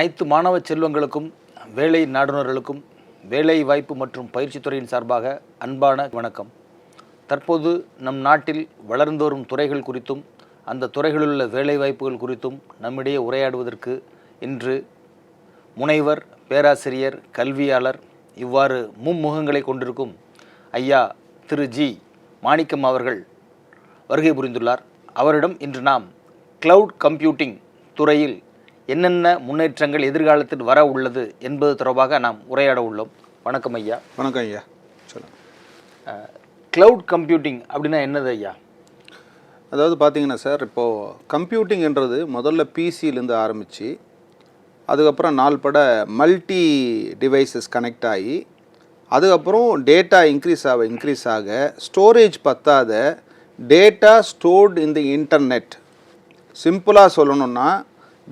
அனைத்து மாணவ செல்வங்களுக்கும் வேலை நாடுனர்களுக்கும் வேலை வாய்ப்பு மற்றும் பயிற்சித்துறையின் சார்பாக அன்பான வணக்கம். தற்போது நம் நாட்டில் வளர்ந்து வரும் துறைகள் குறித்தும் அந்த துறைகளிலுள்ள வேலைவாய்ப்புகள் வேலை வாய்ப்புகள் குறித்தும் நம்மிடையே உரையாடுவதற்கு இன்று முனைவர் பேராசிரியர் கல்வியாளர் இவ்வாறு மும்முகங்களை கொண்டிருக்கும் ஐயா திரு ஜி. மாணிக்கம் அவர்கள் வருகை புரிந்துள்ளார். அவரிடம் இன்று நாம் கிளவுட் கம்ப்யூட்டிங் துறையில் என்னென்ன முன்னேற்றங்கள் எதிர்காலத்தில் வர உள்ளது என்பது தொடர்பாக நாம் உரையாட உள்ளோம். வணக்கம் ஐயா. வணக்கம் ஐயா. சொல்லுங்கள் கிளவுட் கம்ப்யூட்டிங் அப்படின்னா என்னது ஐயா? அதாவது பார்த்தீங்கன்னா சார் இப்போது கம்ப்யூட்டிங்ன்றது முதல்ல பிசியிலேருந்து ஆரம்பித்து அதுக்கப்புறம் நாள்பட மல்டி டிவைசஸ் கனெக்ட் ஆகி அதுக்கப்புறம் டேட்டா இன்க்ரீஸ் ஆக இன்க்ரீஸ் ஆக storage பத்தாத data stored in the internet சிம்பிளாக சொல்லணும்னா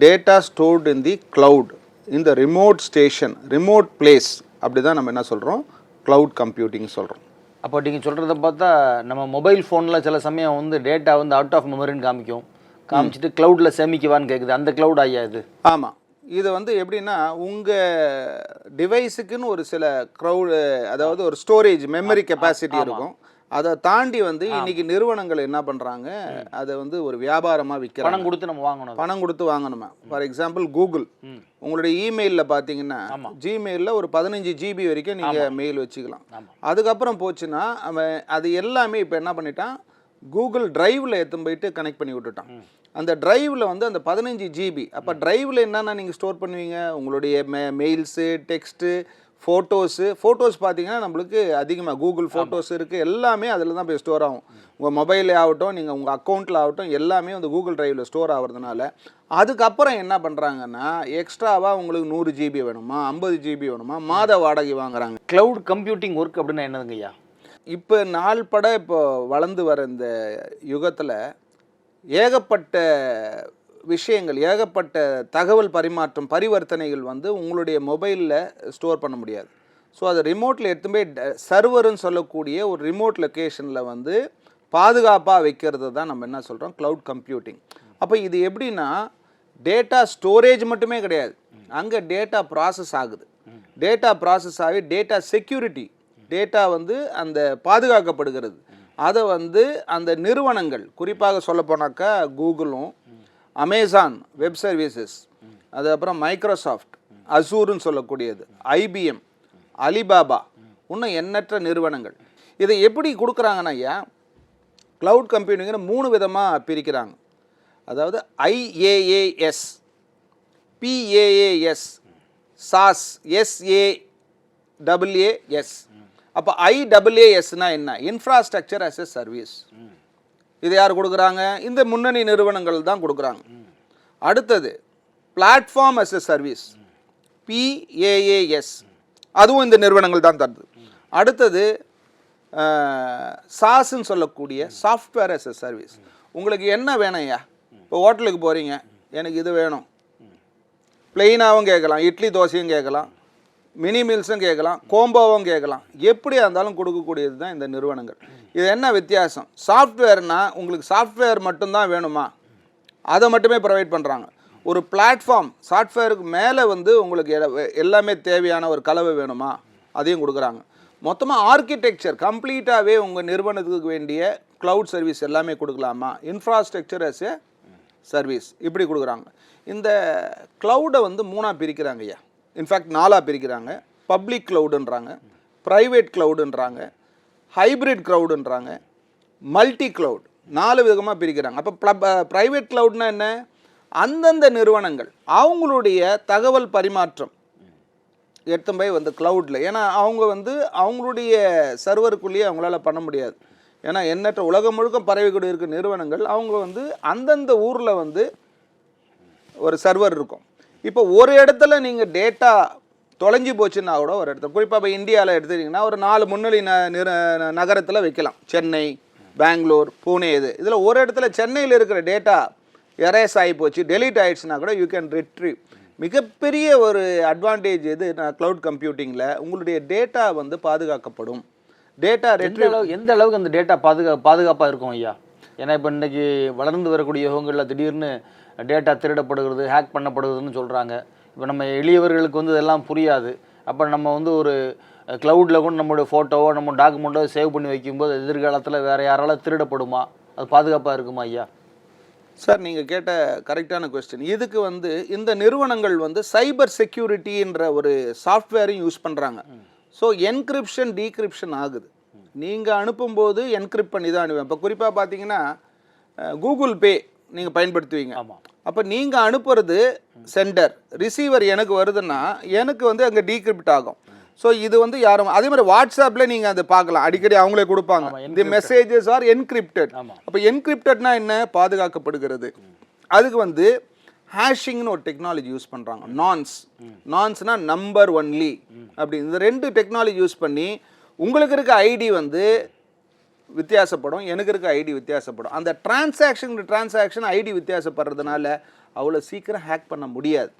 data stored in the cloud. இந்த ரிமோட் ஸ்டேஷன் ரிமோட் பிளேஸ் அப்படி தான் நம்ம என்ன சொல்கிறோம் cloud கம்ப்யூட்டிங் சொல்கிறோம் அப்போ நீங்கள் சொல்கிறத பார்த்தா நம்ம மொபைல் ஃபோனில் சில சமயம் வந்து டேட்டா வந்து அவுட் ஆஃப் மெமரின்னு காமிக்கும். காமிச்சிட்டு க்ளவுடில் சேமிக்கவான்னு கேட்குது அந்த க்ளவுட் ஐயா இது? ஆமாம் இது வந்து எப்படின்னா உங்கள் டிவைஸுக்குன்னு ஒரு சில க்ரௌடு அதாவது ஒரு ஸ்டோரேஜ் மெமரி கெப்பாசிட்டி இருக்கும். அதை தாண்டி வந்து இன்னைக்கு நிறுவனங்கள் என்ன பண்ணுறாங்க அதை வந்து ஒரு வியாபாரமாக விற்கிறாங்க பணம் கொடுத்து நம்ம வாங்கணும். பணம் கொடுத்து வாங்கணுமா? For example Google. உங்களுடைய இமெயிலில் பார்த்தீங்கன்னா ஜிமெயிலில் ஒரு பதினஞ்சு ஜிபி வரைக்கும் நீங்கள் மெயில் வச்சுக்கலாம். அதுக்கப்புறம் போச்சுன்னா அவன் அது எல்லாமே இப்போ என்ன பண்ணிட்டான்? கூகுள் டிரைவில் எடுத்து போயிட்டு கனெக்ட் பண்ணி விட்டுட்டான். அந்த டிரைவில் வந்து அந்த பதினஞ்சு ஜிபி அப்போ டிரைவில் என்னென்ன நீங்கள் ஸ்டோர் பண்ணுவீங்க? உங்களுடைய மெ மெயில்ஸு டெக்ஸ்ட்டு ஃபோட்டோஸு ஃபோட்டோஸ் பார்த்தீங்கன்னா நம்மளுக்கு அதிகமாக கூகுள் ஃபோட்டோஸ் இருக்குது எல்லாமே அதில் தான் போய் ஸ்டோர் ஆகும். உங்கள் மொபைலே ஆகட்டும் நீங்கள் உங்கள் அக்கௌண்ட்டில் ஆகட்டும் எல்லாமே வந்து கூகுள் டிரைவில் ஸ்டோர் ஆகிறதுனால அதுக்கப்புறம் என்ன பண்ணுறாங்கன்னா எக்ஸ்ட்ராவாக உங்களுக்கு நூறு ஜிபி வேணுமா ஐம்பது ஜிபி வேணுமா மாத வாடகை வாங்குறாங்க. கிளவுட் கம்ப்யூட்டிங் ஒர்க் அப்படின்னா என்னதுங்க ஐயா? இப்போ நாள் பட இப்போ வளர்ந்து வர இந்த யுகத்தில் ஏகப்பட்ட விஷயங்கள் ஏகப்பட்ட தகவல் பரிமாற்றம் பரிவர்த்தனைகள் வந்து உங்களுடைய மொபைலில் ஸ்டோர் பண்ண முடியாது. ஸோ அதை ரிமோட்டில் எடுத்து போய் சர்வருன்னு சொல்லக்கூடிய ஒரு ரிமோட் லொக்கேஷனில் வந்து பாதுகாப்பாக வைக்கிறது தான் நம்ம என்ன சொல்கிறோம் க்ளவுட் கம்ப்யூட்டிங் அப்போ இது எப்படின்னா டேட்டா ஸ்டோரேஜ் மட்டுமே கிடையாது. அங்கே டேட்டா ப்ராசஸ் ஆகுது. டேட்டா ப்ராசஸ் ஆகி டேட்டா செக்யூரிட்டி டேட்டா வந்து அந்த பாதுகாக்கப்படுகிறது. அதை வந்து அந்த நிறுவனங்கள் குறிப்பாக சொல்ல போனாக்கா கூகுளும் அமேசான் வெப் சர்வீசஸ் அதுக்கப்புறம் மைக்ரோசாஃப்ட் அசூர்னு சொல்லக்கூடியது ஐபிஎம் அலிபாபா இன்னும் எண்ணற்ற நிறுவனங்கள். இதை எப்படி கொடுக்குறாங்கன்னா ஐயா க்ளவுட் கம்ப்யூட்டிங்கிற மூணு விதமாக பிரிக்கிறாங்க. அதாவது ஐஏஏஎஸ் பிஏஏஎஸ் சாஸ் எஸ்ஏ டபிள்ஏஎஸ் அப்போ ஐடபிள்ஏஎஸ்னால் என்ன? இன்ஃப்ராஸ்ட்ரக்சர் அஸ் எ சர்வீஸ் இது யார் கொடுக்குறாங்க? இந்த முன்னணி நிறுவனங்கள் தான் கொடுக்குறாங்க. அடுத்தது platform as a service PAAS அதுவும் இந்த நிறுவனங்கள் தான் தருது. அடுத்தது சாஸ்ன்னு சொல்லக்கூடிய சாஃப்ட்வேர் அஸ் எ சர்வீஸ் உங்களுக்கு என்ன வேணும்யா இப்போ ஹோட்டலுக்கு போகிறீங்க எனக்கு இது வேணும். பிளெயினாகவும் கேட்கலாம் இட்லி தோசையும் கேட்கலாம் மினி மீல்ஸும் கேட்கலாம் கோம்போவும் கேட்கலாம். எப்படியா இருந்தாலும் கொடுக்கக்கூடியது தான் இந்த நிறுவனங்கள். இது என்ன வித்தியாசம்? சாஃப்ட்வேர்னால் உங்களுக்கு சாஃப்ட்வேர் மட்டும்தான் வேணுமா? அதை மட்டுமே ப்ரொவைட் பண்ணுறாங்க ஒரு பிளாட்ஃபார்ம் சாஃப்ட்வேருக்கு மேலே வந்து உங்களுக்கு எல்லாமே தேவையான ஒரு கலவை வேணுமா? அதையும் கொடுக்குறாங்க. மொத்தமாக ஆர்கிடெக்சர் கம்ப்ளீட்டாகவே உங்கள் நிறுவனத்துக்கு வேண்டிய க்ளவுட் சர்வீஸ் எல்லாமே கொடுக்கலாமா? இன்ஃப்ராஸ்ட்ரக்சர் அஸ் a சர்வீஸ் இப்படி கொடுக்குறாங்க. இந்த க்ளவுடை வந்து மூணாக பிரிக்கிறாங்க ஐயா. இன்ஃபேக்ட் நாலாக பிரிக்கிறாங்க. பப்ளிக் க்ளவுடுன்றாங்க ப்ரைவேட் க்ளவுடுன்றாங்க ஹைப்ரிட் க்ளவுடுன்றாங்க மல்டி க்ளவுட் நாலு விதமாக பிரிக்கிறாங்க. அப்போ ப்ரைவேட் க்ளவுட்னா என்ன? அந்தந்த நிறுவனங்கள் அவங்களுடைய தகவல் பரிமாற்றம். எடுத்தும் போய் வந்து க்ளவுடில் ஏன்னா அவங்க வந்து அவங்களுடைய சர்வருக்குள்ளேயே அவங்களால பண்ண முடியாது. ஏன்னா எண்ணற்ற உலகம் முழுக்க பரவிக்கூடிய இருக்க நிறுவனங்கள் அவங்க வந்து அந்தந்த ஊரில் வந்து ஒரு சர்வர் இருக்கும். இப்போ ஒரு இடத்துல நீங்கள் டேட்டா தொலைஞ்சு போச்சுன்னா கூட ஒரு இடத்துல. குறிப்பாக இப்போ இந்தியாவில் எடுத்துக்கிட்டிங்கன்னா ஒரு நாலு முன்னணி நகரத்தில் வைக்கலாம். சென்னை பெங்களூர் பூனே இது. இதில் ஒரு இடத்துல சென்னையில் இருக்கிற டேட்டா எரேஸ் ஆகி போச்சு டெலீட் ஆயிடுச்சுன்னா கூட யூ கேன் retrieve. மிகப்பெரிய ஒரு அட்வான்டேஜ் எது? க்ளவுட் கம்ப்யூட்டிங்கில் உங்களுடைய டேட்டா வந்து பாதுகாக்கப்படும். டேட்டா அளவு எந்த அளவுக்கு அந்த டேட்டா பாதுகா பாதுகாப்பாக இருக்கும் ஐயா? ஏன்னா இப்போ இன்னைக்கு வளர்ந்து வரக்கூடிய யுகங்களில் திடீர்னு டேட்டா திருடப்படுகிறது ஹேக் பண்ணப்படுகிறதுன்னு சொல்கிறாங்க இப்போ நம்ம எளியவர்களுக்கு வந்து இதெல்லாம் புரியாது. அப்போ நம்ம வந்து ஒரு க்ளவுடில் கூட நம்மளுடைய ஃபோட்டோவோ நம்ம டாக்குமெண்ட்டோ சேவ் பண்ணி வைக்கும்போது எதிர்காலத்தில் வேறு யாரால திருடப்படுமா? அது பாதுகாப்பாக இருக்குமா ஐயா? சார் நீங்கள் கேட்ட கரெக்டான கொஸ்டின் இதுக்கு வந்து இந்த நிறுவனங்கள் வந்து சைபர் செக்யூரிட்டின்ற ஒரு சாஃப்ட்வேரையும் யூஸ் பண்ணுறாங்க ஸோ என்கிரிப்ஷன் டீக்ரிப்ஷன் ஆகுது. நீங்கள் அனுப்பும்போது என்கிரிப்ட் பண்ணி தான் அனுப்புவேன். இப்போ குறிப்பாக பார்த்தீங்கன்னா கூகுள் பே நீங்கள் பயன்படுத்துவீங்க. ஆமாம் அப்போ நீங்கள் அனுப்புறது சென்டர் ரிசீவர் எனக்கு வருதுன்னா எனக்கு வந்து அங்கே டீக்ரிப்ட் ஆகும். ஸோ இது வந்து யாரும் அதே மாதிரி வாட்ஸ்அப்பில் நீங்கள் அதை பார்க்கலாம். அடிக்கடி அவங்களே கொடுப்பாங்க. ஆமா, தி மெசேஜஸ் ஆர் என்கிரிப்டட் அப்போ என்கிரிப்டட்னா என்ன? பாதுகாக்கப்படுகிறது. அதுக்கு வந்து ஹேஷிங்னு ஒரு டெக்னாலஜி யூஸ் பண்ணுறாங்க நான்ஸ் நான்ஸ்னா நம்பர் ஒன்லி அப்படி இந்த ரெண்டு டெக்னாலஜி யூஸ் பண்ணி உங்களுக்கு இருக்க ஐடி வந்து வித்தியாசப்படும். எனக்கு இருக்க ஐடி வித்தியாசப்படும். அந்த டிரான்சாக்ஷன் டிரான்சாக்ஷன் ஐடி வித்தியாசப்படுறதுனால அவ்வளோ சீக்கிரம் ஹேக் பண்ண முடியாது.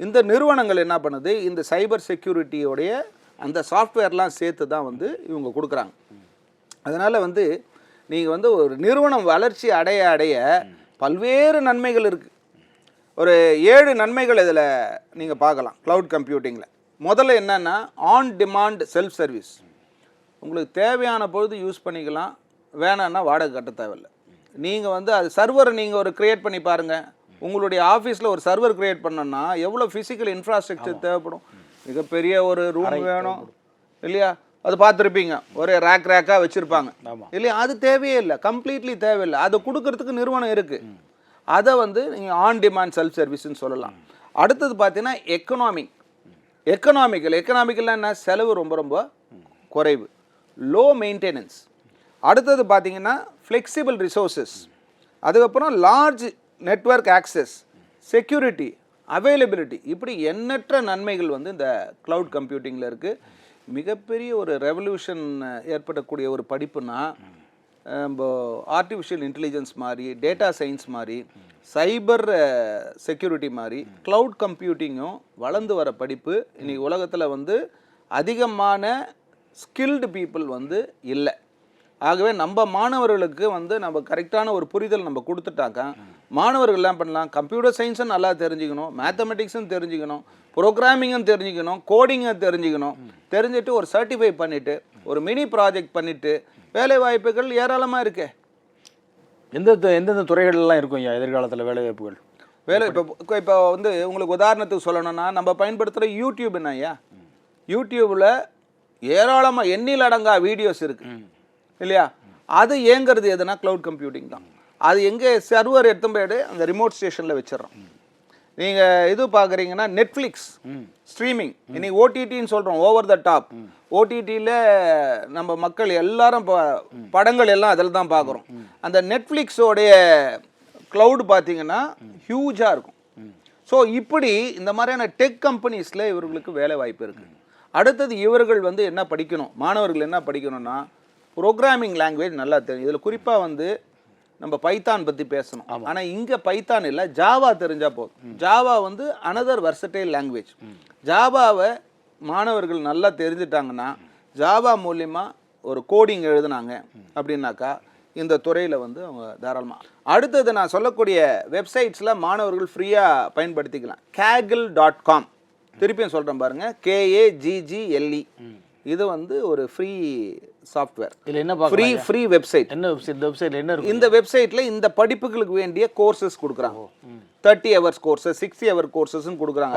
இந்த நிறுவனங்கள் என்ன பண்ணுது? இந்த சைபர் செக்யூரிட்டியோடைய அந்த சாஃப்ட்வேர்லாம் சேர்த்து தான் வந்து இவங்க கொடுக்குறாங்க. அதனால் வந்து நீங்கள் வந்து ஒரு நிறுவனம் வளர்ச்சி அடைய அடைய பல்வேறு நன்மைகள் இருக்குது ஒரு ஏழு நன்மைகள் இதில் நீங்கள் பார்க்கலாம். க்ளவுட் கம்ப்யூட்டிங்கில் முதல்ல என்னென்னா ஆன் டிமாண்ட் செல்ஃப் சர்வீஸ் உங்களுக்கு தேவையான பொழுது யூஸ் பண்ணிக்கலாம். வேணான்னா வாடகை கட்ட தேவையில்லை. நீங்கள் வந்து அது சர்வரை நீங்கள் ஒரு க்ரியேட் பண்ணி பாருங்கள் உங்களுடைய ஆஃபீஸில் ஒரு சர்வர் க்ரியேட் பண்ணோன்னா எவ்வளோ ஃபிசிக்கல் இன்ஃப்ராஸ்ட்ரக்சர் தேவைப்படும்? மிகப்பெரிய ஒரு ரூம் வேணும். இல்லையா? அது பார்த்துருப்பீங்க. ஒரே ரேக் ரேக்காக வச்சுருப்பாங்க. இல்லையா? அது தேவையே இல்லை. கம்ப்ளீட்லி தேவையில்லை. அதை கொடுக்கறதுக்கு நிறுவனம் இருக்குது அதை வந்து நீங்கள் ஆன் டிமாண்ட் செல்ஃப் சர்வீஸ்னு சொல்லலாம். அடுத்தது பார்த்தீங்கன்னா எக்கனாமிக் எக்கனாமிக்கல் எக்கனாமிக்கல்னா என்ன? செலவு ரொம்ப ரொம்ப குறைவு. லோ மெயின்டெனன்ஸ் அடுத்தது பார்த்தீங்கன்னா ஃப்ளெக்சிபிள் ரிசோர்ஸஸ் அதுக்கப்புறம் large network access security availability இப்படி எண்ணற்ற நன்மைகள் வந்து இந்த க்ளவுட் கம்ப்யூட்டிங்கில் இருக்குது மிகப்பெரிய ஒரு ரெவல்யூஷன் ஏற்படக்கூடிய ஒரு படிப்புனா நம்ம ஆர்டிஃபிஷியல் இன்டெலிஜென்ஸ் மாதிரி டேட்டா சயின்ஸ் மாதிரி சைபர் செக்யூரிட்டி மாதிரி க்ளவுட் கம்ப்யூட்டிங்கும் வளர்ந்து வர படிப்பு. இன்றைக்கி உலகத்தில் வந்து அதிகமான ஸ்கில்டு பீப்புள் வந்து இல்லை. ஆகவே நம்ம மாணவர்களுக்கு வந்து நம்ம கரெக்டான ஒரு புரிதல் நம்ம கொடுத்துட்டாக்கா மாணவர்கள் என்ன பண்ணலாம்? கம்ப்யூட்டர் சயின்ஸும் நல்லா தெரிஞ்சுக்கணும் மேத்தமெட்டிக்ஸும் தெரிஞ்சுக்கணும் ப்ரோக்ராமிங்கும் தெரிஞ்சுக்கணும் கோடிங்கும் தெரிஞ்சுக்கணும். தெரிஞ்சுட்டு ஒரு சர்டிஃபை பண்ணிவிட்டு ஒரு மினி ப்ராஜெக்ட் பண்ணிவிட்டு வேலை வாய்ப்புகள் ஏராளமாக இருக்கே. எந்த எந்தெந்த துறைகள்லாம் இருக்கும் ஐயா எதிர்காலத்தில் வேலை வாய்ப்புகள் வேலை இப்போ இப்போ வந்து உங்களுக்கு உதாரணத்துக்கு சொல்லணும்னா நம்ம பயன்படுத்துகிற யூடியூப் என்ன ஐயா? யூடியூப்பில் ஏராளமாக எண்ணில் அடங்கா வீடியோஸ் இருக்கு. இல்லையா? அது இயங்குறது எதுனா க்ளவுட் கம்ப்யூட்டிங் தான். அது எங்கே சர்வர் எடுத்து போயிட்டு அந்த ரிமோட் ஸ்டேஷனில் வச்சிடறோம் நீங்கள் இது பார்க்குறீங்கன்னா நெட்ஃப்ளிக்ஸ் ஸ்ட்ரீமிங் இன்னைக்கு ஓடிடின்னு சொல்கிறோம் ஓவர் த டாப் ஓடிடியில் நம்ம மக்கள் எல்லாரும் இப்போ படங்கள் எல்லாம் அதில் தான் பார்க்குறோம் அந்த நெட்ஃப்ளிக்ஸோடைய க்ளவுட் பார்த்தீங்கன்னா ஹியூஜாக இருக்கும். ஸோ இப்படி இந்த மாதிரியான டெக் கம்பெனிஸில் இவர்களுக்கு வேலை வாய்ப்பு இருக்குது அடுத்தது இவர்கள் வந்து என்ன படிக்கணும்? மாணவர்கள் என்ன படிக்கணும்னா ப்ரோக்ராமிங் லாங்குவேஜ் நல்லா தெரியும். இதில் குறிப்பாக வந்து நம்ம பைத்தான் பற்றி பேசணும். ஆனால் இங்கே பைத்தான் இல்லை ஜாவா தெரிஞ்சால் போதும். ஜாவா வந்து அனதர் வெர்சடைல் லாங்குவேஜ் ஜாவாவை மாணவர்கள் நல்லா தெரிஞ்சிட்டாங்கன்னா ஜாவா மூலிமா ஒரு கோடிங் எழுதுனாங்க அப்படின்னாக்கா இந்த துறையில் வந்து அவங்க தாராளமாக அடுத்தது நான் சொல்லக்கூடிய வெப்சைட்ஸில் மாணவர்கள் ஃப்ரீயாக பயன்படுத்திக்கலாம். கேகிள் டாட் காம் திருப்பியும் சொல்கிறேன் பாருங்கள் கேஏஜிஜிஎல்இ இது வந்து ஒரு ஃப்ரீ சாஃப்ட்வேர் இதில் என்ன ஃப்ரீ ஃப்ரீ வெப்சைட் என்ன வெப்சைட் இந்த வெப்சைட்டில் என்ன இந்த வெப்சைட்ல இந்த படிப்புகளுக்கு வேண்டிய கோர்சஸ் கொடுக்குறாங்க. Thirty hours courses sixty hour கோர்சஸ்ன்னு கொடுக்குறாங்க.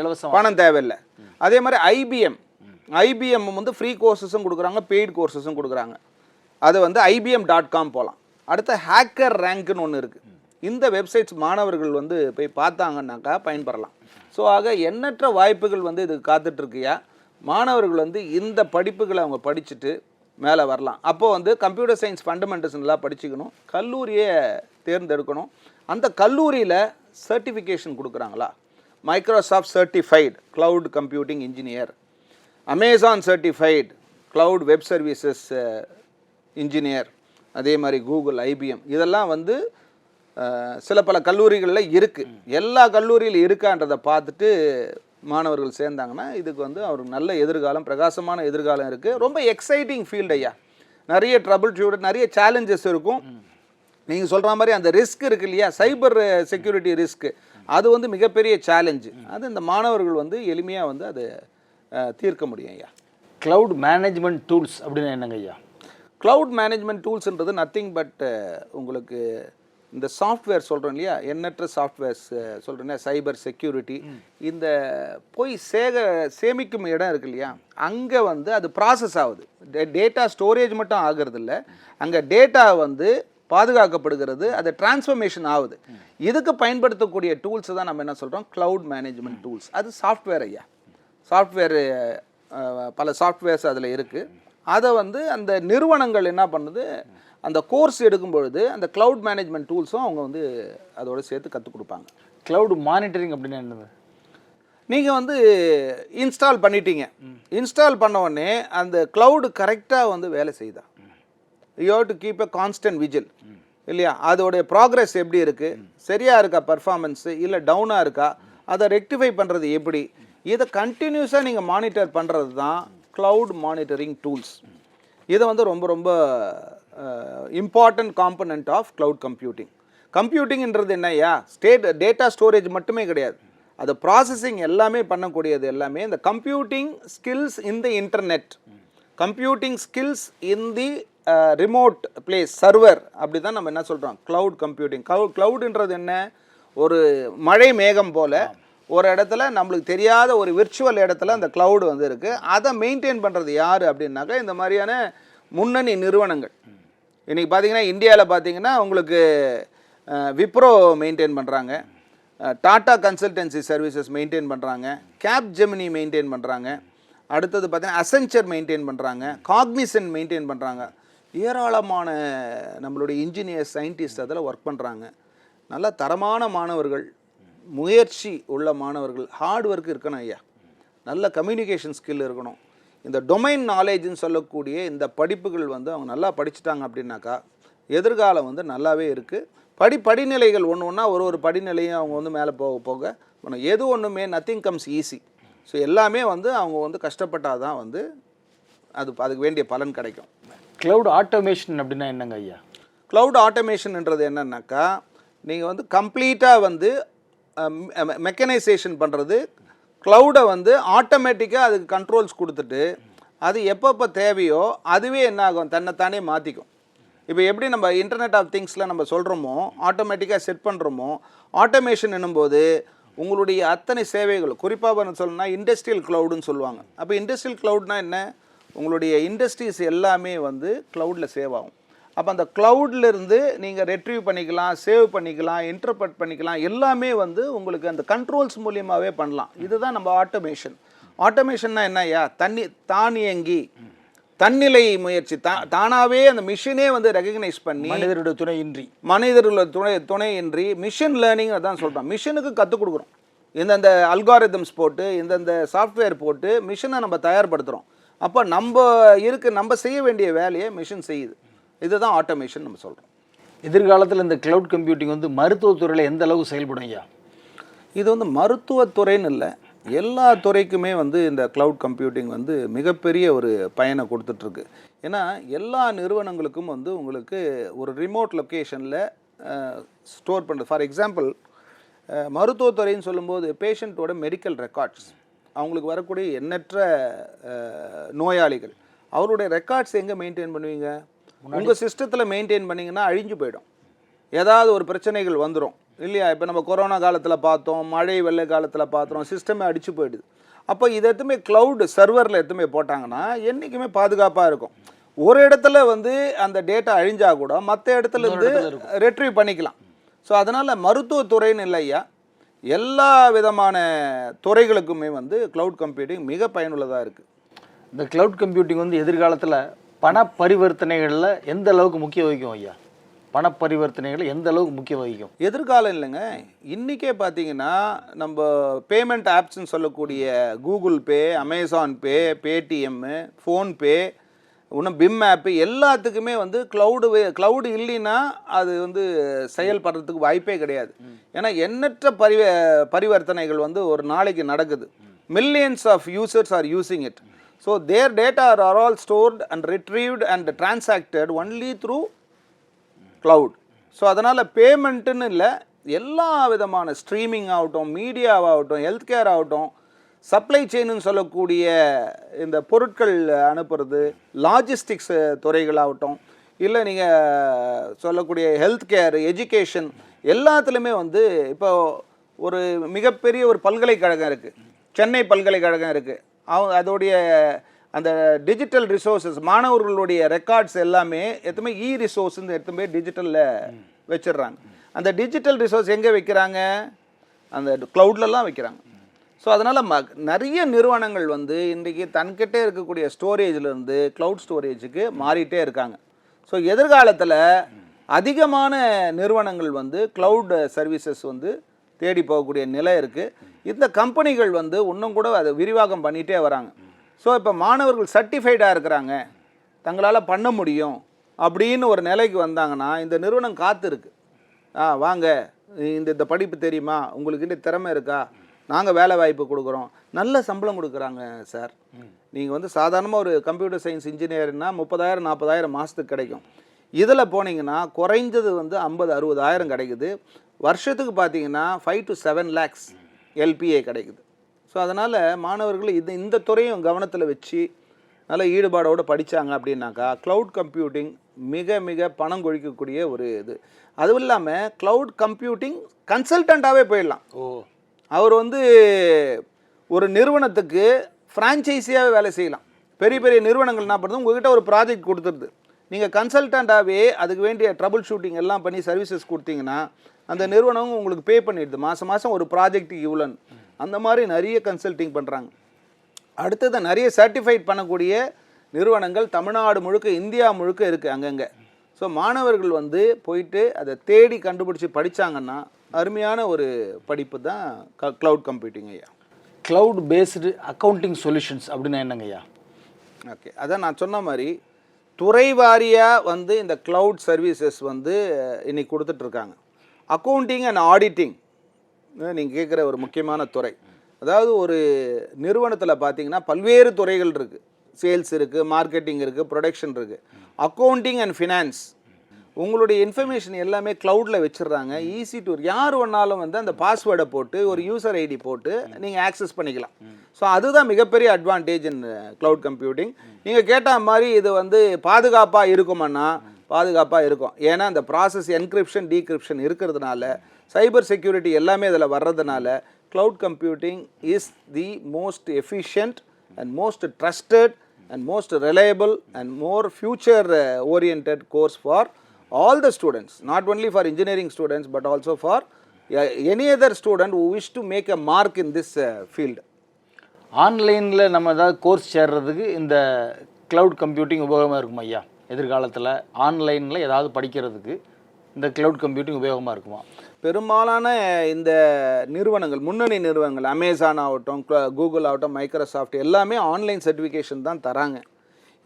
இலவசம். பணம் தேவையில்லை. அதே மாதிரி ஐபிஎம் ஐபிஎம் வந்து ஃப்ரீ கோர்சஸும் கொடுக்குறாங்க பெய்டு கோர்சஸும் கொடுக்குறாங்க. அது வந்து ஐபிஎம் டாட் காம் போகலாம் அடுத்து ஹேக்கர் ரேங்க்னு ஒன்று இருக்குது இந்த வெப்சைட்ஸ் மாணவர்கள் வந்து போய் பார்த்தாங்கன்னாக்கா பயன்பெறலாம். ஸோ ஆக எண்ணற்ற வாய்ப்புகள் வந்து இதுக்கு காத்துட்ருக்கியா மாணவர்கள் வந்து இந்த படிப்புகளை அவங்க படிச்சுட்டு மேலே வரலாம். அப்போது வந்து கம்ப்யூட்டர் சயின்ஸ் ஃபண்டமெண்டல்ஸ் நல்லா படிச்சுக்கணும். கல்லூரியை தேர்ந்தெடுக்கணும். அந்த கல்லூரியில் சர்டிஃபிகேஷன் கொடுக்குறாங்களா? Microsoft certified cloud computing engineer Amazon certified cloud web services engineer அதே மாதிரி கூகுள் ஐபிஎம் இதெல்லாம் வந்து சில பல கல்லூரிகளில் இருக்குது எல்லா கல்லூரியில் இருக்கான்றதை பார்த்துட்டு மாணவர்கள் சேர்ந்தாங்கன்னா இதுக்கு வந்து அவருக்கு நல்ல எதிர்காலம் பிரகாசமான எதிர்காலம் இருக்குது ரொம்ப எக்ஸைட்டிங் ஃபீல்டு ஐயா. நிறைய ட்ரபிள் ஷூட் நிறைய சேலஞ்சஸ் இருக்கும். நீங்கள் சொல்கிற மாதிரி அந்த ரிஸ்க் இருக்கு இல்லையா? சைபர் செக்யூரிட்டி ரிஸ்க் அது வந்து மிகப்பெரிய சேலஞ்சு அது இந்த மாணவர்கள் வந்து எளிமையாக வந்து அதை தீர்க்க முடியும் ஐயா. கிளவுட் மேனேஜ்மெண்ட் டூல்ஸ் அப்படின்னு என்னங்க ஐயா? க்ளவுட் மேனேஜ்மெண்ட் டூல்ஸ்ன்றது நத்திங் பட் உங்களுக்கு இந்த சாஃப்ட்வேர் சொல்கிறோம் இல்லையா? எண்ணற்ற சாஃப்ட்வேர்ஸ் சொல்கிறேன் சைபர் செக்யூரிட்டி இந்த போய் சேக சேமிக்கும் இடம் இருக்கு இல்லையா? அங்கே வந்து அது ப்ராசஸ் ஆகுது. டேட்டா ஸ்டோரேஜ் மட்டும் ஆகிறது இல்லை. அங்கே டேட்டா வந்து பாதுகாக்கப்படுகிறது. அது டிரான்ஸ்ஃபர்மேஷன் ஆகுது. இதுக்கு பயன்படுத்தக்கூடிய டூல்ஸ் தான் நம்ம என்ன சொல்கிறோம் க்ளவுட் மேனேஜ்மெண்ட் டூல்ஸ் அது சாஃப்ட்வேர் ஐயா. சாஃப்ட்வேர் பல சாஃப்ட்வேர்ஸ் அதில் இருக்குது அதை வந்து அந்த நிறுவனங்கள் என்ன பண்ணுது? அந்த கோர்ஸ் எடுக்கும் பொழுது அந்த க்ளவுட் மேனேஜ்மெண்ட் டூல்ஸும் அவங்க வந்து அதோட சேர்த்து கற்றுக் கொடுப்பாங்க. கிளவுட் மானிட்டரிங் அப்படின்னு என்னது? நீங்கள் வந்து இன்ஸ்டால் பண்ணிட்டீங்க. இன்ஸ்டால் பண்ண உடனே அந்த க்ளவுடு கரெக்டாக வந்து வேலை செய்யுதா? You to keep a constant vigil இல்லையா? அதோடைய ப்ராக்ரஸ் எப்படி இருக்குது சரியாக இருக்கா பர்ஃபார்மன்ஸு இல்லை டவுனாக இருக்கா? அதை ரெக்டிஃபை பண்ணுறது எப்படி? இதை கண்டினியூஸாக நீங்கள் மானிட்டர் பண்ணுறது தான் க்ளவுட் மானிட்டரிங் டூல்ஸ் இதை வந்து ரொம்ப ரொம்ப important component of cloud computing கம்ப்யூட்டிங்கிறது என்னையா ஸ்டேட் டேட்டா ஸ்டோரேஜ் மட்டுமே கிடையாது. அது ப்ராசஸிங் எல்லாமே பண்ணக்கூடியது எல்லாமே இந்த computing skills in the internet computing skills in the remote place server அப்படி தான் நம்ம என்ன சொல்கிறோம் க்ளவுட் கம்ப்யூட்டிங் க்ளவு க்ளவுடுன்றது என்ன? ஒரு மழை மேகம் போல் ஒரு இடத்துல நம்மளுக்கு தெரியாத ஒரு விர்ச்சுவல் இடத்துல அந்த க்ளவுடு வந்து இருக்குது அதை மெயின்டைன் பண்ணுறது யார் அப்படின்னாக்கா இந்த மாதிரியான முன்னணி நிறுவனங்கள். இன்றைக்கி பார்த்தீங்கன்னா இந்தியாவில் பார்த்தீங்கன்னா உங்களுக்கு விப்ரோ மெயின்டைன் பண்ணுறாங்க டாடா கன்சல்டன்சி சர்வீசஸ் மெயின்டைன் பண்ணுறாங்க கேப் ஜெமினி மெயின்டைன் பண்ணுறாங்க அடுத்தது பார்த்தீங்கன்னா அசென்ச்சர் மெயின்டைன் பண்ணுறாங்க காக்னிசன் மெயின்டைன் பண்ணுறாங்க ஏராளமான நம்மளுடைய இன்ஜினியர்ஸ் சயின்டிஸ்ட் அதில் ஒர்க் பண்ணுறாங்க நல்ல தரமான மாணவர்கள் முயற்சி உள்ள மாணவர்கள் ஹார்ட் ஒர்க் இருக்கணும் ஐயா. நல்ல கம்யூனிகேஷன் ஸ்கில் இருக்கணும். இந்த டொமைன் நாலேஜ்னு சொல்லக்கூடிய இந்த படிப்புகள் வந்து அவங்க நல்லா படிச்சுட்டாங்க அப்படின்னாக்கா எதிர்காலம் வந்து நல்லாவே இருக்குது படி படிநிலைகள் ஒன்று ஒன்றா ஒரு ஒரு படிநிலையும் அவங்க வந்து மேலே போக போக பண்ணும் எது ஒன்றுமே நத்திங் கம்ஸ் ஈஸி ஸோ எல்லாமே வந்து அவங்க வந்து கஷ்டப்பட்டால் தான் வந்து அது அதுக்கு வேண்டிய பலன் கிடைக்கும். கிளவுட் ஆட்டோமேஷன் அப்படின்னா என்னங்க ஐயா? க்ளவுட் ஆட்டோமேஷன்ன்றது என்னன்னாக்கா நீங்கள் வந்து கம்ப்ளீட்டாக வந்து மெக்கனைசேஷன் பண்ணுறது க்ளவுடை வந்து ஆட்டோமேட்டிக்காக அதுக்கு கண்ட்ரோல்ஸ் கொடுத்துட்டு அது எப்பப்போ தேவையோ அதுவே என்ன ஆகும் தன்னைத்தானே மாற்றிக்கும் இப்போ எப்படி நம்ம இன்டர்நெட் ஆஃப் திங்ஸில் நம்ம சொல்கிறோமோ ஆட்டோமேட்டிக்காக செட் பண்ணுறோமோ ஆட்டோமேஷன் என்னும்போது உங்களுடைய அத்தனை சேவைகள் குறிப்பாக என்ன சொல்லணும்னா இண்டஸ்ட்ரியல் க்ளவுடுன்னு சொல்லுவாங்க. அப்போ இண்டஸ்ட்ரியல் க்ளவுட்னா என்ன? உங்களுடைய இண்டஸ்ட்ரீஸ் எல்லாமே வந்து க்ளவுடில் சேவ் ஆகும். அப்போ அந்த இருந்து நீங்கள் ரெட்ரீவ் பண்ணிக்கலாம் சேவ் பண்ணிக்கலாம் இன்டர்பிரட் பண்ணிக்கலாம் எல்லாமே வந்து உங்களுக்கு அந்த கண்ட்ரோல்ஸ் மூலியமாகவே பண்ணலாம். இதுதான் நம்ம ஆட்டோமேஷன் ஆட்டோமேஷன்னா என்னய்யா தண்ணி தானியங்கி. தன்னிலை முயற்சி. தா தானாகவே அந்த மிஷினே வந்து ரெகக்னைஸ் பண்ணி மனிதருடைய துணையின்றி. மனிதர்களோட துணை துணையின்றி மிஷின் லேர்னிங் அதான் சொல்கிறோம் மிஷினுக்கு கற்றுக் கொடுக்குறோம். இந்தந்த அல்காரிதம்ஸ் போட்டு இந்தந்த சாஃப்ட்வேர் போட்டு மிஷினை நம்ம தயார்படுத்துகிறோம் அப்போ நம்ம இருக்கு நம்ம செய்ய வேண்டிய வேலையை மிஷின் செய்யுது. இதுதான் ஆட்டோமேஷன் நம்ம சொல்கிறோம் எதிர்காலத்தில் இந்த க்ளவுட் கம்ப்யூட்டிங் வந்து மருத்துவத்துறையில் எந்த அளவுக்கு செயல்படும் ஐயா? இது வந்து மருத்துவத்துறைன்னு இல்லை எல்லா துறைக்குமே வந்து இந்த க்ளவுட் கம்ப்யூட்டிங் வந்து மிகப்பெரிய ஒரு பயனை கொடுத்துட்ருக்கு. ஏன்னா எல்லா நிறுவனங்களுக்கும் வந்து உங்களுக்கு ஒரு ரிமோட் லொக்கேஷனில் ஸ்டோர் பண்ணுறது ஃபார் எக்ஸாம்பிள் மருத்துவத்துறைன்னு சொல்லும்போது பேஷண்ட்டோட மெடிக்கல் ரெக்கார்ட்ஸ் அவங்களுக்கு வரக்கூடிய எண்ணற்ற நோயாளிகள் அவருடைய ரெக்கார்ட்ஸ் எங்கே மெயின்டைன் பண்ணுவீங்க? உங்கள் சிஸ்டத்தில் மெயின்டைன் பண்ணிங்கன்னா அழிஞ்சு போயிடும். ஏதாவது ஒரு பிரச்சனைகள் வந்துடும் இல்லையா? இப்போ நம்ம கொரோனா காலத்தில் பார்த்தோம் மழை வெள்ளை காலத்தில் பார்த்தோம் சிஸ்டமே அடிச்சு போயிடுது. அப்போ இது எதுவுமே க்ளவுடு சர்வரில் எதுவுமே போட்டாங்கன்னா என்றைக்குமே பாதுகாப்பாக இருக்கும். ஒரு இடத்துல வந்து அந்த டேட்டா அழிஞ்சா கூட மற்ற இடத்துல இருந்து ரெட்ரீவ் பண்ணிக்கலாம். ஸோ அதனால் மருத்துவத்துறைன்னு இல்லையா எல்லா விதமான துறைகளுக்குமே வந்து க்ளவுட் கம்ப்யூட்டிங் மிக பயனுள்ளதாக இருக்குது இந்த கிளவுட் கம்ப்யூட்டிங் வந்து எதிர்காலத்தில் பண பரிவர்த்தனைகளில் எந்த அளவுக்கு முக்கிய வகிக்கும் ஐயா? பண பரிவர்த்தனைகளை எந்த அளவுக்கு முக்கிய வகிக்கும்? எதிர்காலம் இல்லைங்க. இன்றைக்கே பார்த்தீங்கன்னா நம்ம பேமெண்ட் ஆப்ஸ்ன்னு சொல்லக்கூடிய Google Pay Amazon Pay Paytm PhonePe இன்னும் பிம் ஆப்பு எல்லாத்துக்குமே வந்து க்ளவுடு க்ளவுடு இல்லைன்னா அது வந்து செயல்படுறதுக்கு வாய்ப்பே கிடையாது. ஏன்னா எண்ணற்ற பரிவ பரிவர்த்தனைகள் வந்து ஒரு நாளைக்கு நடக்குது. Millions of users are using it so there data are all stored and retrieved and transacted only through cloud so அதனால் பேமெண்ட்டுன்னு இல்லை எல்லா விதமான ஸ்ட்ரீமிங் ஆகட்டும் மீடியாவாகட்டும் ஹெல்த் கேர் ஆகட்டும் சப்ளை செயின்னு சொல்லக்கூடிய இந்த பொருட்கள் அனுப்புறது லாஜிஸ்டிக்ஸ் துறைகளாகட்டும் இல்லை நீங்கள் சொல்லக்கூடிய ஹெல்த் கேர் எஜுகேஷன் எல்லாத்துலேயுமே வந்து இப்போ ஒரு மிகப்பெரிய ஒரு பல்கலைக்கழகம் இருக்குது சென்னை பல்கலைக்கழகம் இருக்குது அவங்க அதோடைய அந்த டிஜிட்டல் ரிசோர்ஸஸ் மாணவர்களுடைய ரெக்கார்ட்ஸ் எல்லாமே எத்தமே இ ரிசோர்ஸ்ன்னு எடுத்து போய் டிஜிட்டலில் வச்சிடுறாங்க அந்த டிஜிட்டல் ரிசோர்ஸ் எங்கே வைக்கிறாங்க? அந்த க்ளவுட்லலாம் வைக்கிறாங்க. ஸோ அதனால் ம நிறைய நிறுவனங்கள் வந்து இன்றைக்கி தன்கிட்டே இருக்கக்கூடிய ஸ்டோரேஜ்லேருந்து க்ளவுட் ஸ்டோரேஜுக்கு மாறிட்டே இருக்காங்க. ஸோ எதிர்காலத்தில் அதிகமான நிறுவனங்கள் வந்து க்ளவுட் சர்வீசஸ் வந்து தேடி போகக்கூடிய நிலை இருக்குது இந்த கம்பெனிகள் வந்து இன்னும் கூட அதை விரிவாக்கம் பண்ணிகிட்டே வராங்க. ஸோ இப்போ மாணவர்கள் சர்டிஃபைடாக இருக்கிறாங்க. தங்களால் பண்ண முடியும் அப்படின்னு ஒரு நிலைக்கு வந்தாங்கன்னா இந்த நிறுவனம் காத்திருக்கு. ஆ வாங்க இந்த இந்த படிப்பு தெரியுமா? உங்களுக்கு இந்த திறமை இருக்கா? நாங்கள் வேலை வாய்ப்பு கொடுக்குறோம். நல்ல சம்பளம் கொடுக்குறாங்க சார். நீங்கள் வந்து சாதாரணமாக ஒரு கம்ப்யூட்டர் சயின்ஸ் இன்ஜினியர்னா முப்பதாயிரம் நாற்பதாயிரம் மாதத்துக்கு கிடைக்கும். இதில் போனீங்கன்னா குறைஞ்சது வந்து ஐம்பது அறுபதாயிரம் கிடைக்குது. வருஷத்துக்கு பார்த்தீங்கன்னா five to seven lakhs LPA கிடைக்குது. ஸோ அதனால் மாணவர்கள் இது இந்த துறையும் கவனத்தில் வச்சு நல்ல ஈடுபாடோடு படித்தாங்க அப்படின்னாக்கா க்ளவுட் கம்ப்யூட்டிங் மிக மிக பணம் கொழிக்கக்கூடிய ஒரு இது. அதுவும் இல்லாமல் க்ளவுட் கம்ப்யூட்டிங் கன்சல்டண்ட்டாகவே போயிடலாம். ஓ. அவர் வந்து ஒரு நிறுவனத்துக்கு ஃப்ரான்ச்சைஸியாகவே வேலை செய்யலாம். பெரிய பெரிய நிறுவனங்கள் என்ன பண்ணுறது உங்ககிட்ட ஒரு ப்ராஜெக்ட் கொடுத்துருது. நீங்கள் கன்சல்டண்ட்டாகவே அதுக்கு வேண்டிய ட்ரபுள் ஷூட்டிங் எல்லாம் பண்ணி சர்வீசஸ் கொடுத்தீங்கன்னா அந்த நிறுவனம் உங்களுக்கு பே பண்ணிடுது. மாதம் மாதம் ஒரு ப்ராஜெக்ட்டுக்கு இவ்வளோன்னு அந்த மாதிரி நிறைய கன்சல்டிங் பண்ணுறாங்க அடுத்தது நிறைய சர்டிஃபைட் பண்ணக்கூடிய நிறுவனங்கள் தமிழ்நாடு முழுக்க இந்தியா முழுக்க இருக்குது அங்கங்கே. ஸோ மாணவர்கள் வந்து போயிட்டு அதை தேடி கண்டுபிடிச்சி படிச்சாங்கன்னா அருமையான ஒரு படிப்பு தான் க்ளவுட் கம்ப்யூட்டிங் ஐயா. க்ளவுட் பேஸ்டு அக்கௌண்டிங் சொல்யூஷன்ஸ் அப்படின்னா என்னங்க ஐயா ஓகே அதான் நான் சொன்ன மாதிரி துறை வாரியாக வந்து இந்த க்ளவுட் சர்வீசஸ் வந்து இன்னைக்கு கொடுத்துட்ருக்காங்க. அக்கௌண்டிங் அண்ட் ஆடிட்டிங் நீங்கள் கேட்குற ஒரு முக்கியமான துறை. அதாவது ஒரு நிறுவனத்தில் பார்த்தீங்கன்னா பல்வேறு துறைகள் இருக்குது சேல்ஸ் இருக்குது மார்க்கெட்டிங் இருக்குது ப்ரொடக்ஷன் இருக்குது அக்கௌண்டிங் அண்ட் ஃபினான்ஸ் உங்களுடைய இன்ஃபர்மேஷன் எல்லாமே க்ளவுடில் வச்சிடுறாங்க. ஈஸி டு யார் வேணாலும் வந்து அந்த பாஸ்வேர்டை போட்டு ஒரு யூசர் ஐடி போட்டு நீங்கள் ஆக்சஸ் பண்ணிக்கலாம். ஸோ அதுதான் மிகப்பெரிய அட்வான்டேஜ் இன் க்ளவுட் கம்ப்யூட்டிங் நீங்கள் கேட்ட மாதிரி இது வந்து பாதுகாப்பாக இருக்குமான்னா பாதுகாப்பாக இருக்கும். ஏன்னா அந்த ப்ராசஸ் என்கிரிப்ஷன் டீக்ரிப்ஷன் இருக்கிறதுனால சைபர் செக்யூரிட்டி எல்லாமே இதில் வர்றதுனால cloud computing is the most efficient and most trusted and most reliable and more future orient course for all the students not only for engineering students but also for uh, any other student who wish to make a mark in this uh, field. ஆன்லைனில் நம்ம ஏதாவது course சேர்றதுக்கு இந்த cloud computing உபயோகமாக இருக்கும் ஐயா? எதிர்காலத்தில் ஆன்லைனில் ஏதாவது படிக்கிறதுக்கு இந்த க்ளவுட் கம்ப்யூட்டிங் உபயோகமாக இருக்குமா? பெரும்பாலான இந்த நிறுவனங்கள் முன்னணி நிறுவனங்கள் அமேசான் ஆகட்டும் கூகுள் ஆகட்டும் மைக்ரோசாஃப்ட் எல்லாமே ஆன்லைன் சர்டிஃபிகேஷன் தான் தராங்க.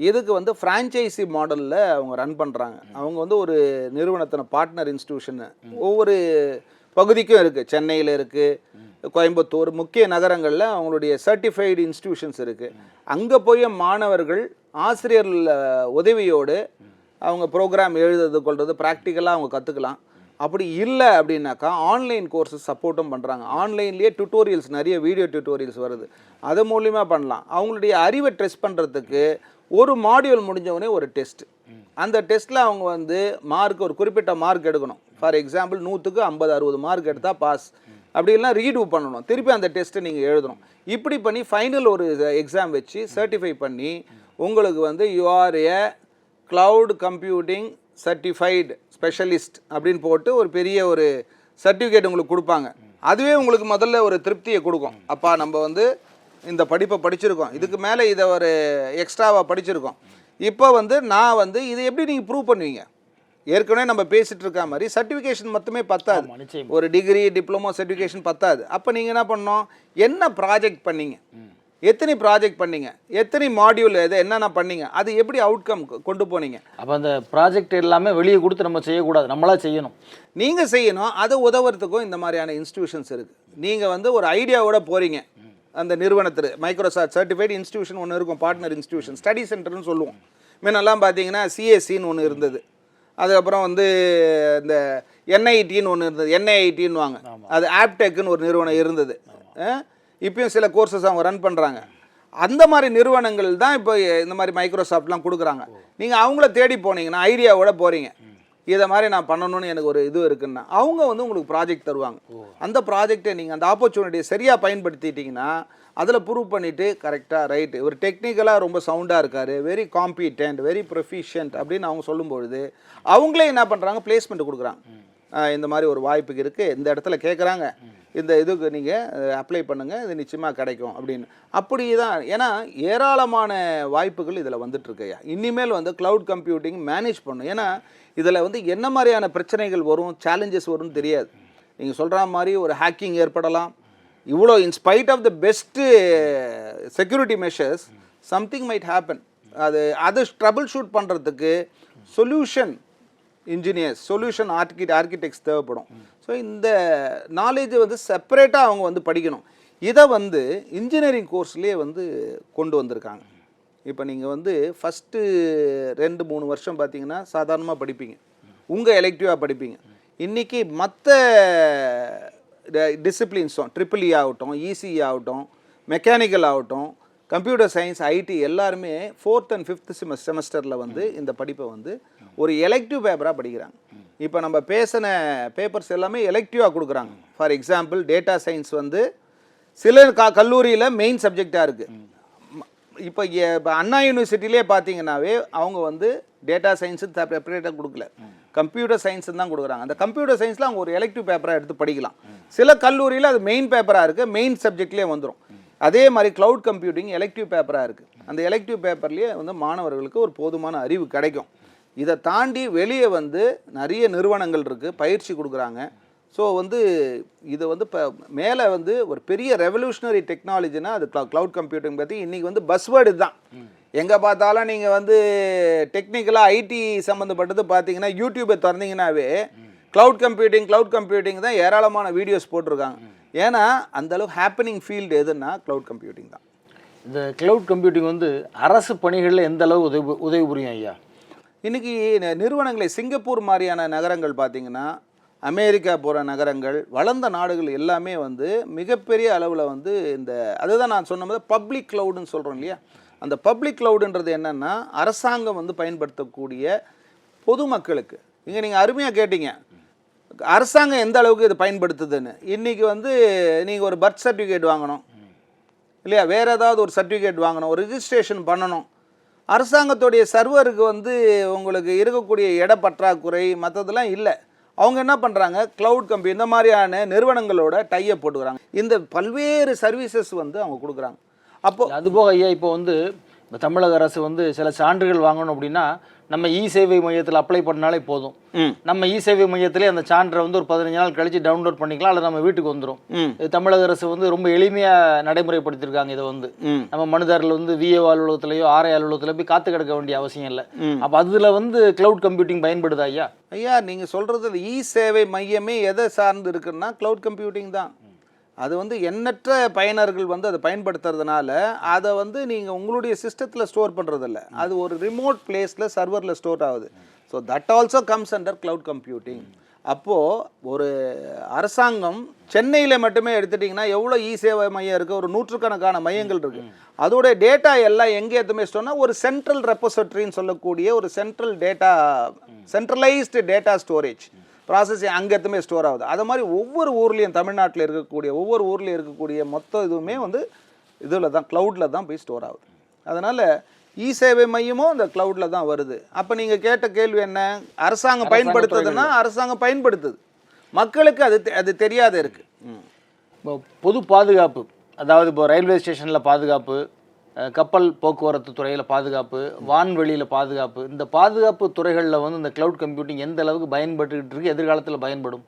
இதுக்கு வந்து ஃப்ரான்ச்சைசி மாடலில் அவங்க ரன் பண்ணுறாங்க அவங்க வந்து ஒரு நிறுவனத்தின பார்ட்னர் இன்ஸ்டியூஷனு ஒவ்வொரு பகுதிக்கும் இருக்குது சென்னையில் இருக்குது கோயம்புத்தூர் முக்கிய நகரங்களில் அவங்களுடைய சர்டிஃபைடு இன்ஸ்டியூஷன்ஸ் இருக்குது அங்கே போய் மாணவர்கள் ஆசிரியர் உதவியோடு அவங்க ப்ரோக்ராம் எழுதுறது கொள்வது ப்ராக்டிக்கலாக அவங்க கற்றுக்கலாம் அப்படி இல்லை அப்படின்னாக்கா ஆன்லைன் கோர்ஸஸ் சப்போர்ட்டும் பண்ணுறாங்க ஆன்லைன்லேயே டியூட்டோரியல்ஸ் நிறைய வீடியோ டியூட்டோரியல்ஸ் வருது. அது மூலிமா பண்ணலாம். அவங்களுடைய அறிவை ட்ரெஸ் பண்ணுறதுக்கு ஒரு மாடியூல் முடிஞ்சவொடனே ஒரு டெஸ்ட் அந்த டெஸ்ட்டில் அவங்க வந்து மார்க் ஒரு குறிப்பிட்ட மார்க் எடுக்கணும். ஃபார் எக்ஸாம்பிள் நூற்றுக்கு ஐம்பது அறுபது மார்க் எடுத்தால் பாஸ் அப்படிலாம் ரீடூ பண்ணணும். திருப்பி அந்த டெஸ்ட்டை நீங்கள் எழுதணும். இப்படி பண்ணி ஃபைனல் ஒரு எக்ஸாம் வச்சு சர்டிஃபை பண்ணி உங்களுக்கு வந்து you're a cloud computing certified specialist அப்படின்னு போட்டு ஒரு பெரிய ஒரு சர்டிஃபிகேட் உங்களுக்கு கொடுப்பாங்க. அதுவே உங்களுக்கு முதல்ல ஒரு திருப்தியை கொடுக்கும். அப்பா நம்ம வந்து இந்த படிப்பை படிச்சிருக்கோம். இதுக்கு மேலே இதை ஒரு எக்ஸ்ட்ராவாக படிச்சிருக்கோம். இப்போ வந்து நான் வந்து இதை எப்படி நீங்கள் ப்ரூவ் பண்ணுவீங்க? ஏற்கனவே நம்ம பேசிட்டு இருக்க மாதிரி சர்டிஃபிகேஷன் மட்டுமே பத்தாது. ஒரு டிகிரி டிப்ளமோ சர்டிஃபிகேஷன் பத்தாது. அப்போ நீங்கள் என்ன பண்ணணும்? என்ன ப்ராஜெக்ட் பண்ணீங்க? எத்தனை ப்ராஜெக்ட் பண்ணீங்க? எத்தனை மாடியூல் இது என்னென்ன பண்ணீங்க? அது எப்படி அவுட்கம் கொண்டு போனீங்க? அப்போ அந்த ப்ராஜெக்ட் எல்லாமே வெளியே கொடுத்து நம்ம செய்யக்கூடாது. நம்மளா செய்யணும். நீங்கள் செய்யணும் அது உதவுறதுக்கும் இந்த மாதிரியான இன்ஸ்டிடியூஷன்ஸ் இருக்குது நீங்கள் வந்து ஒரு ஐடியாவோட போகிறீங்க அந்த நிறுவனத்தில். மைக்ரோசாஃப்ட் சர்டிஃபைடு இன்ஸ்டிடியூஷன் ஒன்று இருக்கும் பார்ட்னர் இன்ஸ்டிடியூஷன் ஸ்டடி சென்டர்னு சொல்லுவோம். முன்னெல்லாம் பார்த்தீங்கன்னா சிஎஸ்சின்னு ஒன்று இருந்தது. அதுக்கப்புறம் வந்து இந்த என்ஐடின்னு ஒன்று இருந்தது. என்ஐடின்னு வாங்க அது ஆப்டெக்னு ஒரு நிறுவனம் இருந்தது. இப்பயும் சில கோர்சஸ் அவங்க ரன் பண்ணுறாங்க அந்த மாதிரி நிறுவனங்கள் தான் இப்போ இந்த மாதிரி மைக்ரோசாஃப்ட்லாம் கொடுக்குறாங்க. நீங்கள் அவங்கள தேடி போனீங்கன்னா ஐடியாவோட போகிறீங்க இதை மாதிரி நான் பண்ணணும்னு எனக்கு ஒரு இது இருக்குன்னா அவங்க வந்து உங்களுக்கு ப்ராஜெக்ட் தருவாங்க. அந்த ப்ராஜெக்டை நீங்கள் அந்த ஆப்பர்ச்சுனிட்டியை சரியாக பயன்படுத்திட்டீங்கன்னா அதில் ப்ரூவ் பண்ணிவிட்டு கரெக்டாக ரைட்டு இவர் டெக்னிக்கலாக ரொம்ப சவுண்டாக இருக்கார் வெரி காம்பீட்டன்ட் வெரி ப்ரொஃபிஷியன்ட் அப்படின்னு அவங்க சொல்லும்பொழுது அவங்களே என்ன பண்ணுறாங்க பிளேஸ்மெண்ட் கொடுக்குறாங்க. இந்த மாதிரி ஒரு வாய்ப்பு இருக்குது இந்த இடத்துல கேட்குறாங்க இந்த இதுக்கு நீங்கள் அப்ளை பண்ணுங்கள் இது நிச்சயமாக கிடைக்கும் அப்படின்னு. அப்படி தான் ஏன்னா ஏராளமான வாய்ப்புகள் இதில் வந்துட்டுருக்கையா இனிமேல் வந்து க்ளவுட் கம்ப்யூட்டிங் மேனேஜ் பண்ணும். ஏன்னா இதில் வந்து என்ன மாதிரியான பிரச்சனைகள் வரும் சேலஞ்சஸ் வரும்னு தெரியாது. நீங்கள் சொல்கிற மாதிரி ஒரு ஹேக்கிங் ஏற்படலாம். இவ்வளோ in spite of the best security measures something might happen அது அது ட்ரபிள் ஷூட் பண்ணுறதுக்கு solution engineers solution archit architects தேவைப்படும். ஸோ இந்த நாலேஜை வந்து செப்பரேட்டாக அவங்க வந்து படிக்கணும். இதை வந்து இன்ஜினியரிங் கோர்ஸ்லேயே வந்து கொண்டு வந்திருக்காங்க. இப்போ நீங்கள் வந்து ஃபஸ்ட்டு ரெண்டு மூணு வருஷம் பார்த்தீங்கன்னா சாதாரணமாக படிப்பீங்க. உங்கள் எலெக்டிவாக படிப்பீங்க. இன்றைக்கி மற்ற டிசிப்ளின்ஸும் ட்ரிபிள் இ ஆகட்டும் இசிஇ e ஆகட்டும் மெக்கானிக்கல் ஆகட்டும் கம்ப்யூட்டர் சயின்ஸ் ஐடி எல்லாருமே ஃபோர்த் அண்ட் ஃபிஃப்த் செமஸ் செமஸ்டரில் வந்து இந்த படிப்பை வந்து ஒரு எலெக்டிவ் பேப்பராக படிக்கிறாங்க. இப்போ நம்ம பேசின பேப்பர்ஸ் எல்லாமே எலெக்டிவாக கொடுக்குறாங்க. ஃபார் எக்ஸாம்பிள் டேட்டா சயின்ஸ் வந்து சில கா கல்லூரியில் மெயின் சப்ஜெக்டாக இருக்குது இப்போ இப்போ அண்ணா யூனிவர்சிட்டிலே பார்த்தீங்கன்னாவே அவங்க வந்து டேட்டா சயின்ஸு செப்பரேட்டாக கொடுக்கல. கம்ப்யூட்டர் சயின்ஸ் தான் கொடுக்குறாங்க. அந்த கம்ப்யூட்டர் சயின்ஸில் அவங்க ஒரு எலெக்டிவ் பேப்பராக எடுத்து படிக்கலாம். சில கல்லூரியில் அது மெயின் பேப்பராக இருக்குது மெயின் சப்ஜெக்ட்லேயே வந்துடும் அதே மாதிரி க்ளவுட் கம்ப்யூட்டிங் எலெக்டிவ் பேப்பராக இருக்குது அந்த எலெக்டிவ் பேப்பர்லேயே வந்து மாணவர்களுக்கு ஒரு போதுமான அறிவு கிடைக்கும். இதை தாண்டி வெளியே வந்து நிறைய நிறுவனங்கள் இருக்குது பயிற்சி கொடுக்குறாங்க. ஸோ வந்து இது வந்து இப்போ மேலே வந்து ஒரு பெரிய ரெவல்யூஷனரி டெக்னாலஜினா அது க்ளவுட் கம்ப்யூட்டிங் பற்றி இன்றைக்கி வந்து பஸ்வேர்டு தான் எங்கே பார்த்தாலும் நீங்கள் வந்து டெக்னிக்கலாக ஐடி சம்மந்தப்பட்டது பார்த்தீங்கன்னா யூடியூப்பை திறந்தீங்கன்னாவே க்ளவுட் கம்ப்யூட்டிங் க்ளவுட் கம்ப்யூட்டிங் தான் ஏராளமான வீடியோஸ் போட்டிருக்காங்க. ஏன்னா அந்த அளவு ஹேப்பனிங் ஃபீல்டு எதுன்னா க்ளவுட் கம்ப்யூட்டிங் தான். இந்த கிளவுட் கம்ப்யூட்டிங் வந்து அரசு பணிகளில் எந்த அளவு உதவி உதவி புரியும் ஐயா? இன்றைக்கி நிறுவனங்களை சிங்கப்பூர் மாதிரியான நகரங்கள் பார்த்தீங்கன்னா அமெரிக்கா போகிற நகரங்கள் வளர்ந்த நாடுகள் எல்லாமே வந்து மிகப்பெரிய அளவில் வந்து இந்த அதுதான் நான் சொன்ன மாதிரி பப்ளிக் க்ளவுடுன்னு சொல்கிறோம் இல்லையா? அந்த பப்ளிக் க்ளவுடுன்றது என்னென்னா அரசாங்கம் வந்து பயன்படுத்தக்கூடிய பொதுமக்களுக்கு. இங்கே நீங்கள் அருமையாக கேட்டீங்க. அரசாங்கம் எந்த அளவுக்கு இது பயன்படுத்துதுன்னு? இன்றைக்கி வந்து நீங்கள் ஒரு பர்த் சர்டிஃபிகேட் வாங்கணும். இல்லையா? வேறு ஏதாவது ஒரு சர்டிஃபிகேட் வாங்கணும். ஒரு ரிஜிஸ்ட்ரேஷன் பண்ணணும். அரசாங்கத்துடைய சர்வருக்கு வந்து உங்களுக்கு இருக்கக்கூடிய இட பற்றாக்குறை மற்றதெல்லாம் இல்லை. அவங்க என்ன பண்ணுறாங்க க்ளவுட் கம்பெனி இந்த மாதிரியான நிறுவனங்களோட டைய போட்டுக்கிறாங்க. இந்த பல்வேறு சர்வீசஸ் வந்து அவங்க கொடுக்குறாங்க. அப்போது அது போக ஐயா இப்போ வந்து இப்போ தமிழக அரசு வந்து சில சான்றுகள் வாங்கணும் அப்படின்னா நம்ம இ சேவை மையத்தில் அப்ளை பண்ணாலே போதும். நம்ம இ சேவை மையத்திலே அந்த சான்றை வந்து ஒரு பதினஞ்சு நாள் கழிச்சு டவுன்லோட் பண்ணிக்கலாம் அல்லது நம்ம வீட்டுக்கு வந்துடும் தமிழக அரசு வந்து ரொம்ப எளிமையாக நடைமுறைப்படுத்தியிருக்காங்க இதை வந்து. நம்ம மனுதாரில் வந்து விஏஓ அலுவலகத்திலேயோ ஆர்ஐ அலுவலகத்தில் போய் காத்து கிடக்க வேண்டிய அவசியம் இல்லை. அப்போ அதில் வந்து கிளவுட் கம்ப்யூட்டிங் பயன்படுதா ஐயா? ஐயா நீங்கள் சொல்கிறது இ சேவை மையமே எதை சார்ந்து இருக்குன்னா க்ளவுட் கம்ப்யூட்டிங் தான். அது வந்து எண்ணற்ற பயனர்கள் வந்து அதை பயன்படுத்துறதுனால அதை வந்து நீங்கள் உங்களுடைய சிஸ்டத்தில் ஸ்டோர் பண்ணுறதில்ல அது ஒரு ரிமோட் பிளேஸில் சர்வரில் ஸ்டோர் ஆகுது. So that also comes under cloud computing அப்போது ஒரு அரசாங்கம் சென்னையில் மட்டுமே எடுத்துட்டிங்கன்னா எவ்வளோ இ சேவை மையம் இருக்குது ஒரு நூற்றுக்கணக்கான மையங்கள் இருக்குது அதோட டேட்டா எல்லாம் எங்கே எதுவுமே ஒரு சென்ட்ரல் ரெப்போசிட்டரின்னு சொல்லக்கூடிய ஒரு central data centralized data storage processing அங்கே எதுவுமே ஸ்டோர் ஆகுது. அது மாதிரி ஒவ்வொரு ஊர்லேயும் தமிழ்நாட்டில் இருக்கக்கூடிய ஒவ்வொரு ஊர்லேயும் இருக்கக்கூடிய மொத்த இதுவுமே வந்து இதில் தான் க்ளவுடில் தான் போய் ஸ்டோர் ஆகுது. அதனால் இ சேவை மையமும் அந்த க்ளவுடில் தான் வருது. அப்போ நீங்கள் கேட்ட கேள்வி என்ன? அரசாங்கம் பயன்படுத்துதுன்னா அரசாங்கம் பயன்படுத்துது. மக்களுக்கு அது அது தெரியாத இருக்குது இப்போ பொது பாதுகாப்பு அதாவது இப்போ ரயில்வே ஸ்டேஷனில் பாதுகாப்பு கப்பல் போக்குவரத்து துறையில் பாதுகாப்பு வான்வெளியில் பாதுகாப்பு இந்த பாதுகாப்பு துறைகளில் வந்து இந்த கிளவுட் கம்ப்யூட்டிங் எந்த அளவுக்கு பயன்பட்டுக்கிட்டு இருக்கு எதிர்காலத்தில் பயன்படும்?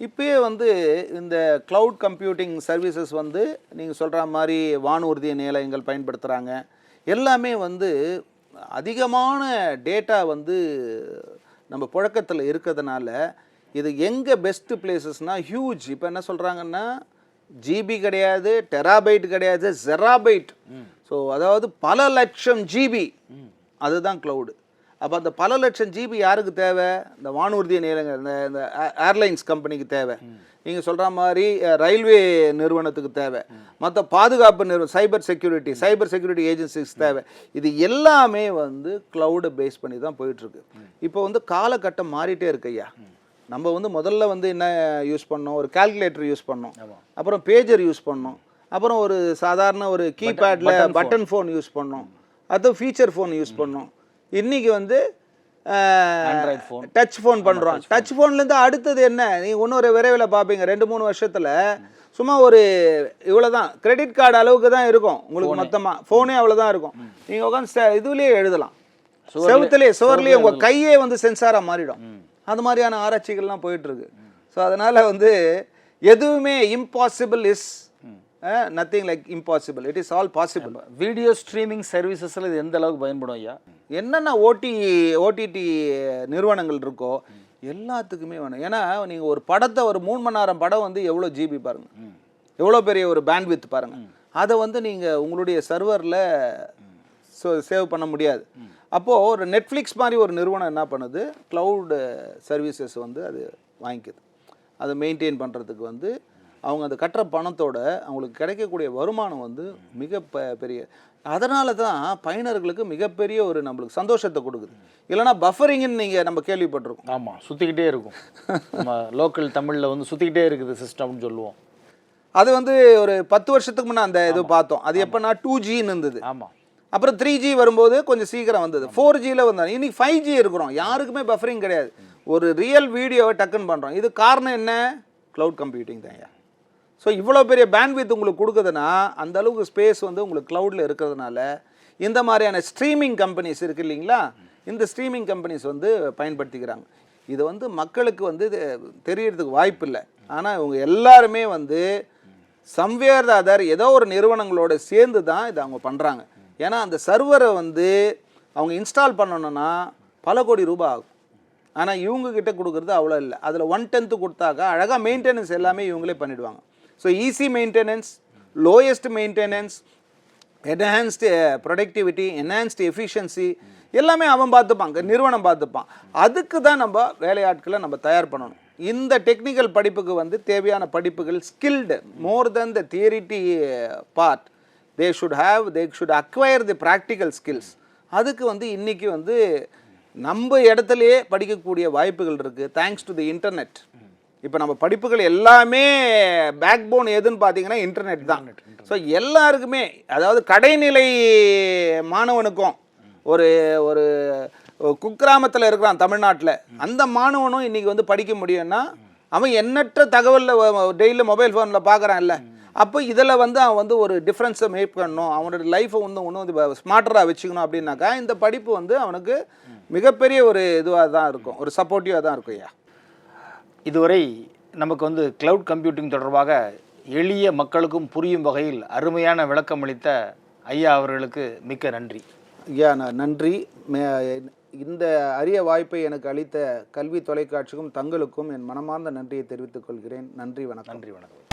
இப்பயே வந்து இந்த க்ளவுட் கம்ப்யூட்டிங் சர்வீசஸ் வந்து நீங்கள் சொல்கிற மாதிரி வானூர்தி நிலையங்கள் பயன்படுத்துகிறாங்க எல்லாமே வந்து அதிகமான டேட்டா வந்து நம்ம புழக்கத்தில் இருக்கிறதுனால இது எங்கே பெஸ்ட்டு பிளேசஸ்னால் ஹியூஜ் இப்போ என்ன சொல்கிறாங்கன்னா ஜிபி கிடையாது டெராபைட் கிடையாது ஜெராபைட் ஸோ அதாவது பல லட்சம் ஜிபி அதுதான் க்ளவுடு அப்போ அந்த பல லட்சம் ஜிபி யாருக்கு தேவை? இந்த வானூர்தி நிலையங்க இந்த இந்த ஏர்லைன்ஸ் கம்பெனிக்கு தேவை. நீங்கள் சொல்கிற மாதிரி ரயில்வே நிறுவனத்துக்கு தேவை. மற்ற பாதுகாப்பு நிறுவனம் cyber security cyber security agencies தேவை. இது எல்லாமே வந்து க்ளவுடை பேஸ் பண்ணி தான் போயிட்டுருக்கு. இப்போ வந்து காலகட்டம் மாறிட்டே இருக்கு ஐயா. நம்ம வந்து முதல்ல வந்து என்ன யூஸ் பண்ணோம்? ஒரு கால்குலேட்டர் யூஸ் பண்ணோம். அப்புறம் பேஜர் யூஸ் பண்ணோம். அப்புறம் ஒரு சாதாரண ஒரு கீபேடில் பட்டன் ஃபோன் யூஸ் பண்ணோம். அது ஃபீச்சர் ஃபோன் யூஸ் பண்ணோம். இன்னைக்கு வந்து. டச் ஃபோன் பண்ணுறோம் டச் ஃபோன்லேருந்து அடுத்தது என்ன? நீங்கள் இன்னொரு விரைவில் பார்ப்பீங்க. ரெண்டு மூணு வருஷத்தில் சும்மா ஒரு இவ்வளோ தான் கிரெடிட் கார்டு அளவுக்கு தான் இருக்கும் உங்களுக்கு மொத்தமாக ஃபோனே அவ்வளோ இருக்கும். நீங்கள் உட்காந்து இதுலேயே எழுதலாம். செவுத்துலேயே சுவர்லேயே உங்கள் கையே வந்து சென்சாராக மாறிடும். அது மாதிரியான ஆராய்ச்சிகள்லாம் போயிட்டு இருக்கு. ஸோ அதனால் வந்து எதுவுமே impossible is nothing like impossible it is all possible video streaming சர்வீசஸில் இது எந்த அளவுக்கு பயன்படும் ஐயா? என்னென்ன ஓடி ஓடிடி நிறுவனங்கள் இருக்கோ எல்லாத்துக்குமே வேணும். ஏன்னா நீங்கள் ஒரு படத்தை ஒரு மூணு மணி நேரம் படம் வந்து எவ்வளோ ஜிபி பாருங்க. எவ்வளோ பெரிய ஒரு பேண்ட்வித் பாருங்க. அதை வந்து நீங்கள் உங்களுடைய சர்வரில் சேவ் பண்ண முடியாது. அப்போது ஒரு நெட்ஃப்ளிக்ஸ் மாதிரி ஒரு நிறுவனம் என்ன பண்ணுது? க்ளவுட் சர்வீசஸ் வந்து அது வாங்கிக்குது. அதை மெயின்டைன் பண்ணுறதுக்கு வந்து அவங்க அந்த கட்டுற பணத்தோட அவங்களுக்கு கிடைக்கக்கூடிய வருமானம் வந்து மிக ப- பெரிய அதனால தான் பயனர்களுக்கு மிகப்பெரிய ஒரு நம்மளுக்கு சந்தோஷத்தை கொடுக்குது. இல்லைன்னா பஃபரிங்னு நீங்கள் நம்ம கேள்விப்பட்டிருக்கோம். ஆமாம் சுற்றிக்கிட்டே இருக்கும். நம்ம லோக்கல் தமிழில் வந்து சுற்றிக்கிட்டே இருக்குது சிஸ்டம்னு சொல்லுவோம். அது வந்து ஒரு பத்து வருஷத்துக்கு முன்னே அந்த இது பார்த்தோம். அது எப்போனா டூ ஜின்னு இருந்தது. ஆமாம் அப்புறம் த்ரீ ஜி வரும்போது கொஞ்சம் சீக்கிரம் வந்தது. ஃபோர் ஜியில் வந்தாங்க இன்னைக்கு ஃபைவ் ஜி இருக்கிறோம். யாருக்குமே பஃபரிங் கிடையாது. ஒரு ரியல் வீடியோவை டக்குன்னு பண்ணுறோம் இது காரணம் என்ன? க்ளவுட் கம்ப்யூட்டிங் தான் ஸோ இவ்வளோ பெரிய பேண்ட்வித் உங்களுக்கு கொடுக்குதுன்னா அந்த அளவுக்கு ஸ்பேஸ் வந்து உங்களுக்கு க்ளவுடில் இருக்கிறதுனால இந்த மாதிரியான ஸ்ட்ரீமிங் கம்பெனிஸ் இருக்குது இல்லைங்களா? இந்த ஸ்ட்ரீமிங் கம்பெனிஸ் வந்து பயன்படுத்திக்கிறாங்க. இது வந்து மக்களுக்கு வந்து இது தெரியறதுக்கு வாய்ப்பு இல்லை. ஆனால் இவங்க எல்லாருமே வந்து சம்வேர் அதர் ஏதோ ஒரு நிறுவனங்களோட சேர்ந்து தான் இதை அவங்க பண்ணுறாங்க ஏன்னா அந்த சர்வரை வந்து அவங்க இன்ஸ்டால் பண்ணணும்னா பல கோடி ரூபாய் ஆகும். ஆனால் இவங்கக்கிட்ட கொடுக்குறது அவ்வளோ இல்லை. அதில் ஒன் டென்த்து கொடுத்தாக்கா அழகாக மெயின்டெனன்ஸ் எல்லாமே இவங்களே பண்ணிவிடுவாங்க so easy maintenance lowest maintenance enhanced productivity enhanced efficiency எல்லாமே அவன் பார்த்துப்பான் நிறுவனம் பார்த்துப்பான். அதுக்கு தான் நம்ம வேலையாட்களை நம்ம தயார் பண்ணணும். இந்த டெக்னிக்கல் படிப்புக்கு வந்து தேவையான படிப்புகள் skilled more than the theory part they should have they should acquire the practical skills அதுக்கு வந்து இன்றைக்கி வந்து நம்ம இடத்துலையே படிக்கக்கூடிய வாய்ப்புகள் இருக்குது தேங்க்ஸ் டு தி இன்டர்நெட் இப்போ நம்ம படிப்புகள் எல்லாமே பேக் போன் எதுன்னு பார்த்தீங்கன்னா இன்டர்நெட் தான். ஸோ எல்லாருக்குமே அதாவது கடைநிலை மாணவனுக்கும் ஒரு ஒரு குக்கிராமத்தில் இருக்கிறான் தமிழ்நாட்டில் அந்த மாணவனும் இன்னைக்கு வந்து படிக்க முடியும்னா அவன் எண்ணற்ற தகவலில் டெய்லி மொபைல் ஃபோனில் பார்க்குறான்ல. அப்போ இதில் வந்து அவன் வந்து ஒரு டிஃப்ரென்ஸை மேக் பண்ணணும். அவனோட லைஃப்பை வந்து இன்னும் வந்து ஸ்மார்ட்டராக வச்சுக்கணும் அப்படின்னாக்கா இந்த படிப்பு வந்து அவனுக்கு மிகப்பெரிய ஒரு இதுவாக தான் இருக்கும். ஒரு சப்போர்ட்டிவாக தான் இருக்கும் ஐயா. இதுவரை நமக்கு வந்து கிளவுட் கம்ப்யூட்டிங் தொடர்பாக எளிய மக்களுக்கும் புரியும் வகையில் அருமையான விளக்கம் அளித்த ஐயா அவர்களுக்கு மிக்க நன்றி. ஐயா நான் நன்றி. இந்த அரிய வாய்ப்பை எனக்கு அளித்த கல்வி தொலைக்காட்சிக்கும் தங்களுக்கும் என் மனமார்ந்த நன்றியை தெரிவித்துக் கொள்கிறேன். நன்றி வணக்கம். நன்றி வணக்கம்.